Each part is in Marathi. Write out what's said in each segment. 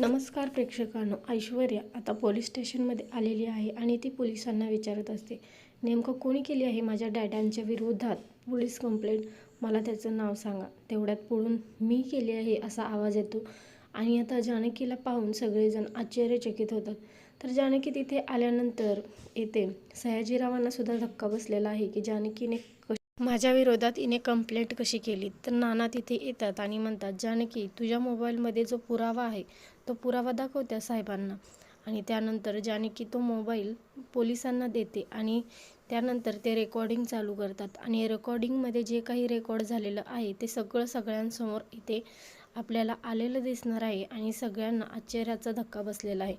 नमस्कार प्रेक्षकांनो ऐश्वर्या आता पोलीस स्टेशनमध्ये आलेली आहे आणि ती पोलिसांना विचारत असते नेमकं कोणी केली आहे माझ्या डॅडांच्या विरोधात पोलीस कंप्लेंट मला त्याचं नाव सांगा. तेवढ्यात पुढून मी केली आहे असा आवाज येतो आणि आता जानकीला पाहून सगळेजण आश्चर्यचकित होतात. तर जानकी तिथे आल्यानंतर येते. सयाजीरावांनासुद्धा धक्का बसलेला आहे की जानकीने माझ्या विरोधात हिने कंप्लेंट कशी केली? तर नाना तिथे येतात आणि म्हणतात जानकी तुझ्या मोबाईलमध्ये जो पुरावा आहे तो पुरावा दाखव त्या साहेबांना. आणि त्यानंतर जानकी तो मोबाईल पोलिसांना देते आणि त्यानंतर ते रेकॉर्डिंग चालू करतात. आणि रेकॉर्डिंगमध्ये जे काही रेकॉर्ड झालेलं आहे ते सगळं सगळ्यांसमोर इथे आपल्याला आलेलं दिसणार आहे आणि सगळ्यांना आश्चर्याचा धक्का बसलेला आहे.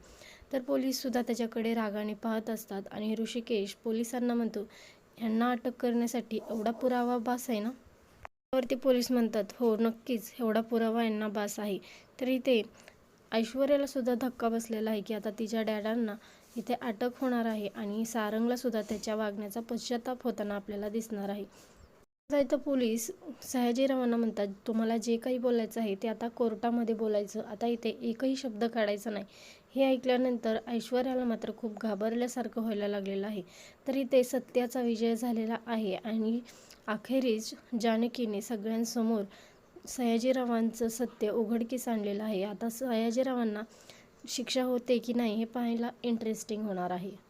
तर पोलीससुद्धा त्याच्याकडे रागाने पाहत असतात आणि ऋषिकेश पोलिसांना म्हणतो ह्यांना अटक करण्यासाठी एवढा पुरावा बास आहे ना? त्यावरती पोलीस म्हणतात हो नक्कीच एवढा पुरावा यांना बास आहे. तर इथे ऐश्वर्याला सुद्धा धक्का बसलेला आहे की आता तिच्या डॅडांना इथे अटक होणार आहे आणि सारंगला सुद्धा त्याच्या वागण्याचा पश्चाताप होताना आपल्याला दिसणार आहे. आता इथं पोलीस सयाजीरावांना म्हणतात तुम्हाला जे काही बोलायचं आहे ते आता कोर्टामध्ये बोलायचं. आता इथे एकही शब्द काढायचा नाही. हे ऐकल्यानंतर ऐश्वर्याला मात्र खूप घाबरल्यासारखं व्हायला लागलेलं आहे. तर इथे सत्याचा विजय झालेला आहे आणि अखेरीस जानकीने सगळ्यांसमोर सयाजीरावांचं सत्य उघडकीस आणलेलं आहे. आता सयाजीरावांना शिक्षा होते की नाही हे पाहायला इंटरेस्टिंग होणार आहे.